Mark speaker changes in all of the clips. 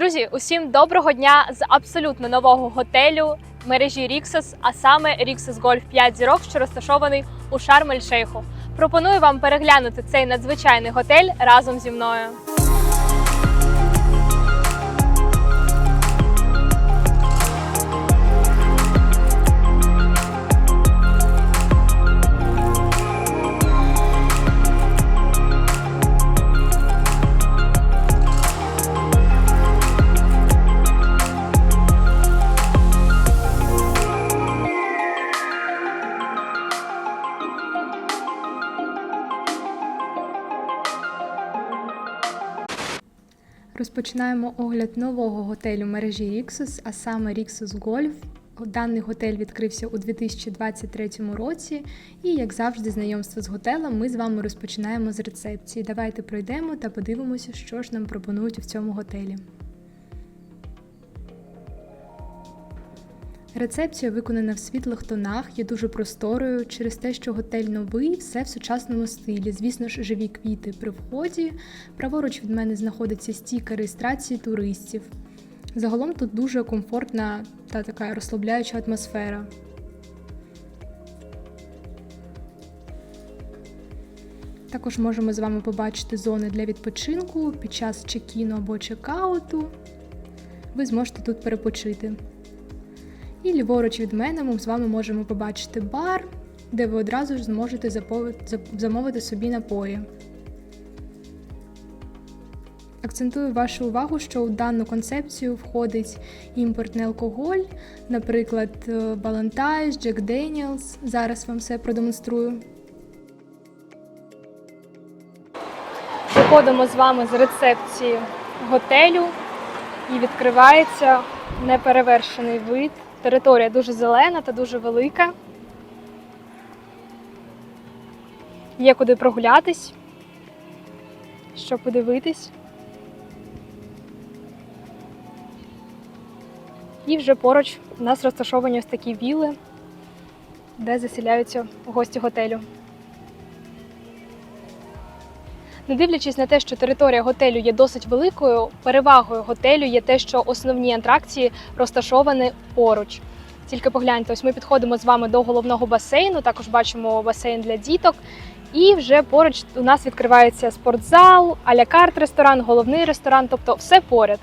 Speaker 1: Друзі, усім доброго дня з абсолютно нового готелю мережі Ріксос, а саме Ріксос Гольф 5 зірок, що розташований у Шарм-ель-Шейху. Пропоную вам переглянути цей надзвичайний готель разом зі мною.
Speaker 2: Розпочинаємо огляд нового готелю мережі Rixos, а саме Rixos Golf. Даний готель відкрився у 2023 році, і, як завжди, знайомство з готелем ми з вами розпочинаємо з рецепції. Давайте пройдемо та подивимося, що ж нам пропонують в цьому готелі. Рецепція виконана в світлих тонах, є дуже просторою. Через те, що готель новий, все в сучасному стилі. Звісно ж, живі квіти при вході. Праворуч від мене знаходиться стійка реєстрації туристів. Загалом тут дуже комфортна та така розслабляюча атмосфера. Також можемо з вами побачити зони для відпочинку під час чекіну або чекауту. Ви зможете тут перепочити. І ліворуч від мене ми з вами можемо побачити бар, де ви одразу ж зможете замовити собі напої. Акцентую вашу увагу, що у дану концепцію входить імпортний алкоголь, наприклад, Балантайс, Джек Деніелс. Зараз вам все продемонструю.
Speaker 1: Виходимо з вами з рецепції готелю і відкривається неперевершений вид. Територія дуже зелена та дуже велика. Є куди прогулятись, що подивитись. І вже поруч у нас розташовані ось такі віли, де заселяються гості готелю. Не дивлячись на те, що територія готелю є досить великою, перевагою готелю є те, що основні атракції розташовані поруч. Тільки погляньте, ось ми підходимо з вами до головного басейну, також бачимо басейн для діток. І вже поруч у нас відкривається спортзал, аля карт ресторан, головний ресторан, тобто все поряд.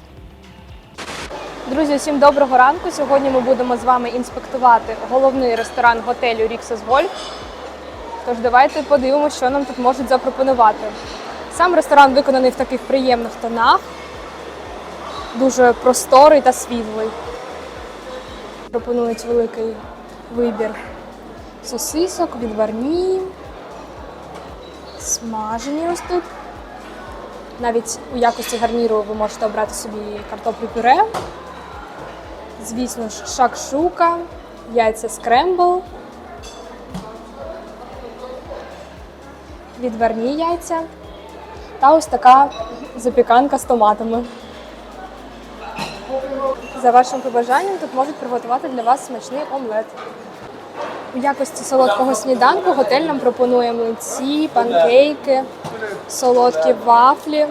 Speaker 1: Друзі, всім доброго ранку. Сьогодні ми будемо з вами інспектувати головний ресторан готелю Rixos Golf. Тож давайте подивимося, що нам тут можуть запропонувати. Сам ресторан виконаний в таких приємних тонах, дуже просторий та світлий. Пропонують великий вибір сосисок, відварні, смажені ось тут. Навіть у якості гарніру ви можете обрати собі картоплю пюре. Звісно ж, шакшука, яйця скрембл, відварні яйця та ось така запіканка з томатами. За вашим побажанням тут можуть приготувати для вас смачний омлет. У якості солодкого сніданку готель нам пропонує млинці, панкейки, солодкі вафлі,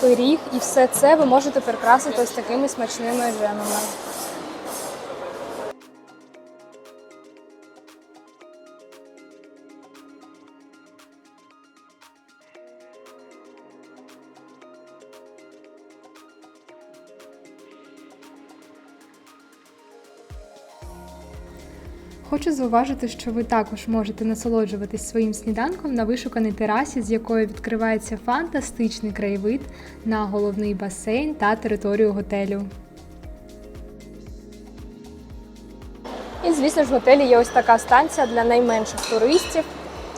Speaker 1: пиріг, і все це ви можете прикрасити ось такими смачними джемами.
Speaker 2: Хочу зауважити, що ви також можете насолоджуватись своїм сніданком на вишуканій терасі, з якої відкривається фантастичний краєвид на головний басейн та територію готелю.
Speaker 1: І, звісно ж, в готелі є ось така станція для найменших туристів.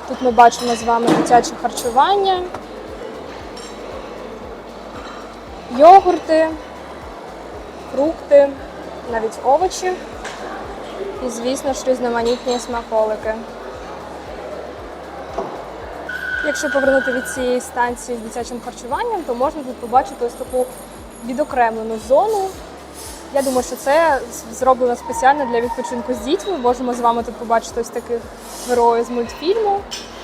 Speaker 1: Тут ми бачимо з вами дитяче харчування, йогурти, фрукти, навіть овочі. І, звісно ж, різноманітні смаколики. Якщо повернути від цієї станції з дитячим харчуванням, то можна тут побачити ось таку відокремлену зону. Я думаю, що це зроблено спеціально для відпочинку з дітьми. Можемо з вами тут побачити ось таких героїв з мультфільму.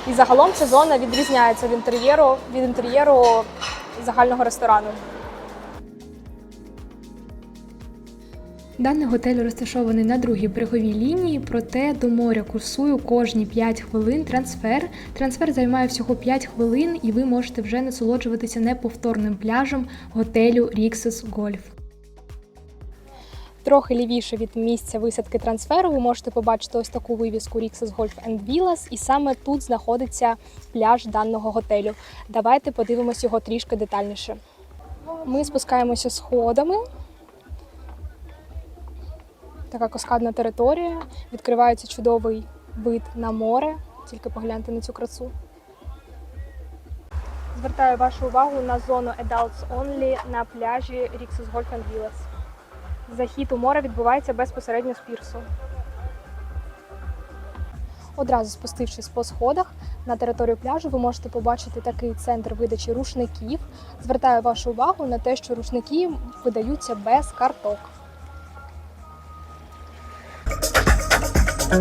Speaker 1: І загалом ця зона відрізняється від інтер'єру від інтер'єру загального ресторану.
Speaker 2: Даний готель розташований на другій береговій лінії, проте до моря курсує кожні 5 хвилин трансфер. Трансфер займає всього 5 хвилин, і ви можете вже насолоджуватися неповторним пляжем готелю Rixos Golf.
Speaker 1: Трохи лівіше від місця висадки трансферу ви можете побачити ось таку вивіску Rixos Golf and Villas, і саме тут знаходиться пляж даного готелю. Давайте подивимось його трішки детальніше. Ми спускаємося сходами. Така каскадна територія. Відкривається чудовий вид на море. Тільки погляньте на цю красу. Звертаю вашу увагу на зону Adults Only на пляжі Rixos Golf Villas. Захід у море відбувається безпосередньо з пірсу. Одразу спустившись по сходах на територію пляжу, ви можете побачити такий центр видачі рушників. Звертаю вашу увагу на те, що рушники видаються без карток. На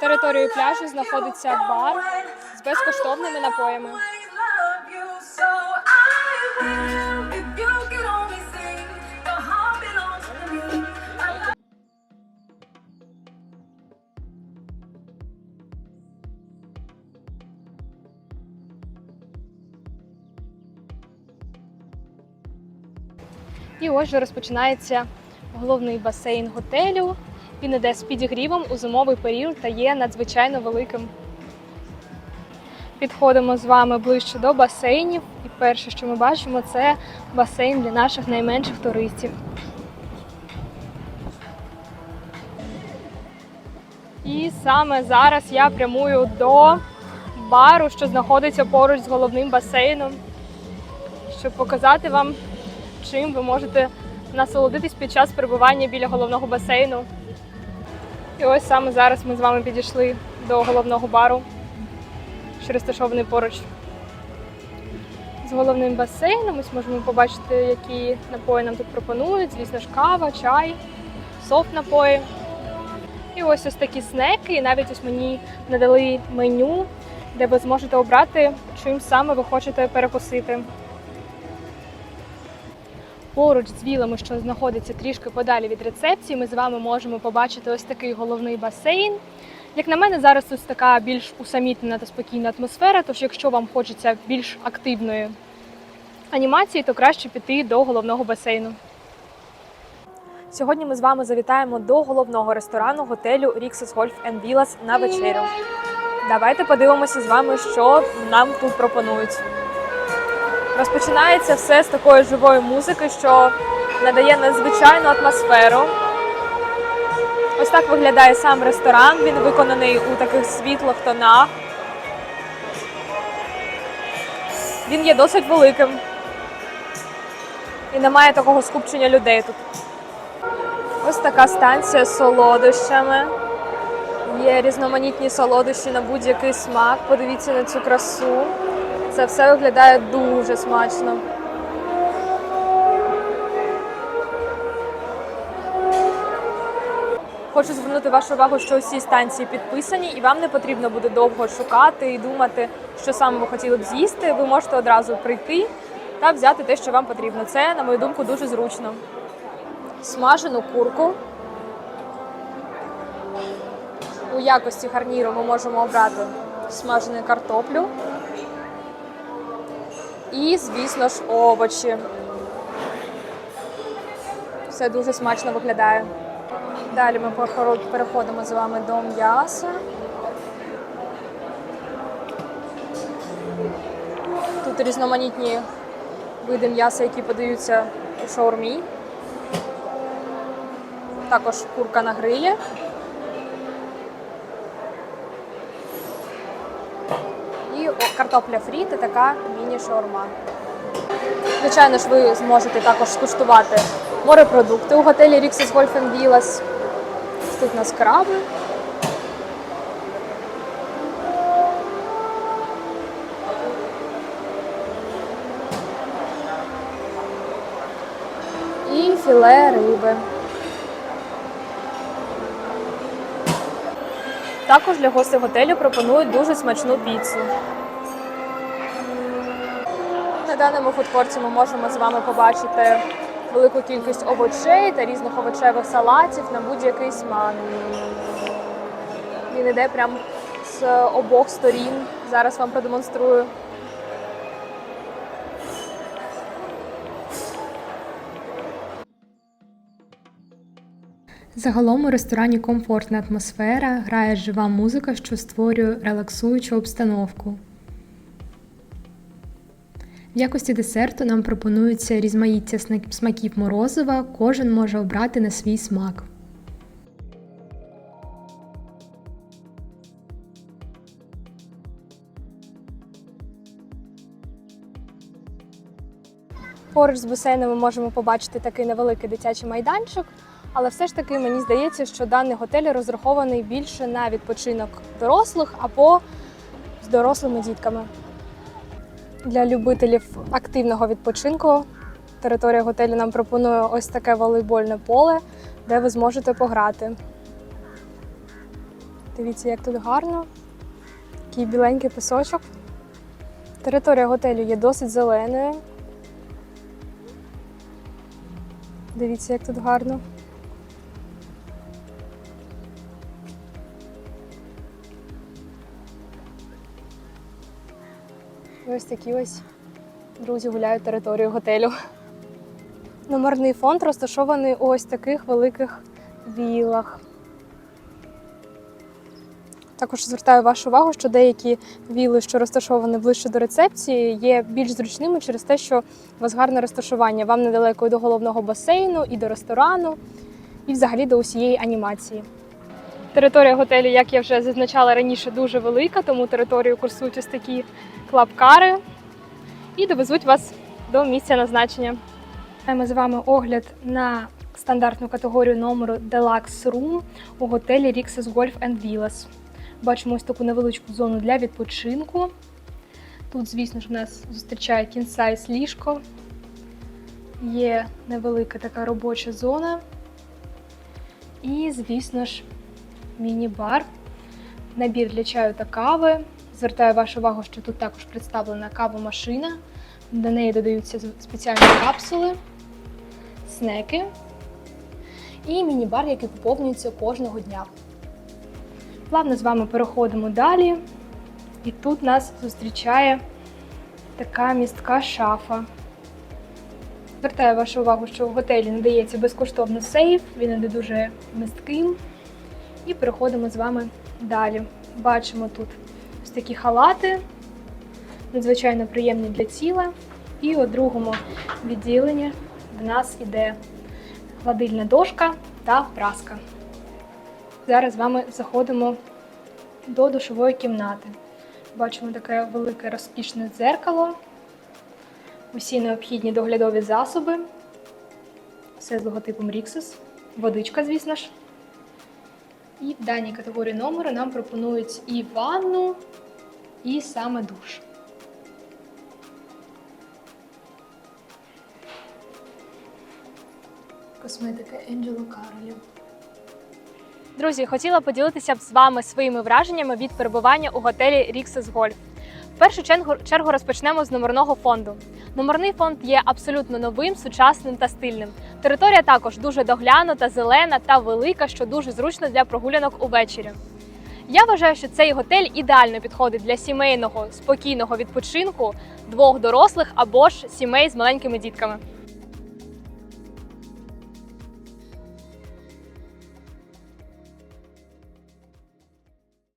Speaker 1: території пляжу знаходиться бар з безкоштовними напоями. І ось вже розпочинається головний басейн готелю. Він іде з підігрівом у зимовий період та є надзвичайно великим. Підходимо з вами ближче до басейнів, і перше, що ми бачимо, це басейн для наших найменших туристів. І саме зараз я прямую до бару, що знаходиться поруч з головним басейном, щоб показати вам, чим ви можете насолодитись під час перебування біля головного басейну. І ось саме зараз ми з вами підійшли до головного бару, що розташований поруч з головним басейном. Ось можемо побачити, які напої нам тут пропонують. Звісно ж, кава, чай, софт напої. І ось ось такі снеки. І навіть ось мені надали меню, де ви зможете обрати, чим саме ви хочете перекусити. Поруч з вілами, що знаходиться трішки подалі від рецепції, ми з вами можемо побачити ось такий головний басейн. Як на мене, зараз ось така більш усамітнена та спокійна атмосфера. Тож, якщо вам хочеться більш активної анімації, то краще піти до головного басейну. Сьогодні ми з вами завітаємо до головного ресторану готелю Rixos Golf Villas на вечерю. Давайте подивимося з вами, що нам тут пропонують. Розпочинається все з такої живої музики, що надає надзвичайну атмосферу. Ось так виглядає сам ресторан. Він виконаний у таких світлих тонах. Він є досить великим. І немає такого скупчення людей тут. Ось така станція з солодощами. Є різноманітні солодощі на будь-який смак. Подивіться на цю красу. Це все виглядає дуже смачно. Хочу звернути вашу увагу, що усі станції підписані, і вам не потрібно буде довго шукати і думати, що саме ви хотіли б з'їсти. Ви можете одразу прийти та взяти те, що вам потрібно. Це, на мою думку, дуже зручно. Смажену курку. У якості гарніру ми можемо обрати смажену картоплю. І, звісно ж, овочі. Все дуже смачно виглядає. Далі ми переходимо з вами до м'яса. Тут різноманітні види м'яса, які подаються у шаурмі. Також курка на грилі. І о, картопля фрі та така міні-шаурма. Звичайно ж, ви зможете також скуштувати морепродукти у готелі Rixos Golf Villas. Тут у нас краби. І філе риби. Також для гостей готелю пропонують дуже смачну піцу. Даному фудкорті ми можемо з вами побачити велику кількість овочей та різних овочевих салатів на будь-який смак. Він іде прямо з обох сторін. Зараз вам продемонструю.
Speaker 2: Загалом у ресторані комфортна атмосфера, грає жива музика, що створює релаксуючу обстановку. В якості десерту нам пропонується різмаїття смаків морозива, кожен може обрати на свій смак.
Speaker 1: Поруч з басейном ми можемо побачити такий невеликий дитячий майданчик, але все ж таки мені здається, що даний готель розрахований більше на відпочинок дорослих або з дорослими дітками. Для любителів активного відпочинку територія готелю нам пропонує ось таке волейбольне поле, де ви зможете пограти. Дивіться, як тут гарно. Такий біленький пісочок. Територія готелю є досить зеленою. Дивіться, як тут гарно. Ось такі ось друзі гуляють територію готелю. Номерний фонд розташований у ось таких великих вілах. Також звертаю вашу увагу, що деякі віли, що розташовані ближче до рецепції, є більш зручними через те, що у вас гарне розташування. Вам недалеко і до головного басейну, і до ресторану, і взагалі до усієї анімації. Територія готелю, як я вже зазначала раніше, дуже велика, тому територію курсують ось такі клабкари і довезуть вас до місця назначення. Маємо з вами огляд на стандартну категорію номеру Deluxe Room у готелі Rixos Golf and Villas. Бачимо ось таку невеличку зону для відпочинку. Тут, звісно ж, нас зустрічає кінсайз ліжко. Є невелика така робоча зона. І, звісно ж, міні-бар, набір для чаю та кави. Звертаю вашу увагу, що тут також представлена кавомашина. До неї додаються спеціальні капсули, снеки і міні-бар, який поповнюється кожного дня. Плавно з вами переходимо далі. І тут нас зустрічає така містка шафа. Звертаю вашу увагу, що в готелі надається безкоштовно сейф, він іде дуже містким. І переходимо з вами далі. Бачимо тут ось такі халати, надзвичайно приємні для тіла. І у другому відділенні в нас іде гладильна дошка та праска. Зараз з вами заходимо до душової кімнати. Бачимо таке велике розкішне дзеркало, усі необхідні доглядові засоби, все з логотипом Rixos, водичка, звісно ж. І в даній категорії номеру нам пропонують і ванну, і саме душ. Косметика Енджело Карлі. Друзі, хотіла поділитися б з вами своїми враженнями від перебування у готелі Ріксес Golf. Першу чергу розпочнемо з номерного фонду. Номерний фонд є абсолютно новим, сучасним та стильним. Територія також дуже доглянута, зелена та велика, що дуже зручно для прогулянок увечері. Я вважаю, що цей готель ідеально підходить для сімейного спокійного відпочинку двох дорослих або ж сімей з маленькими дітками.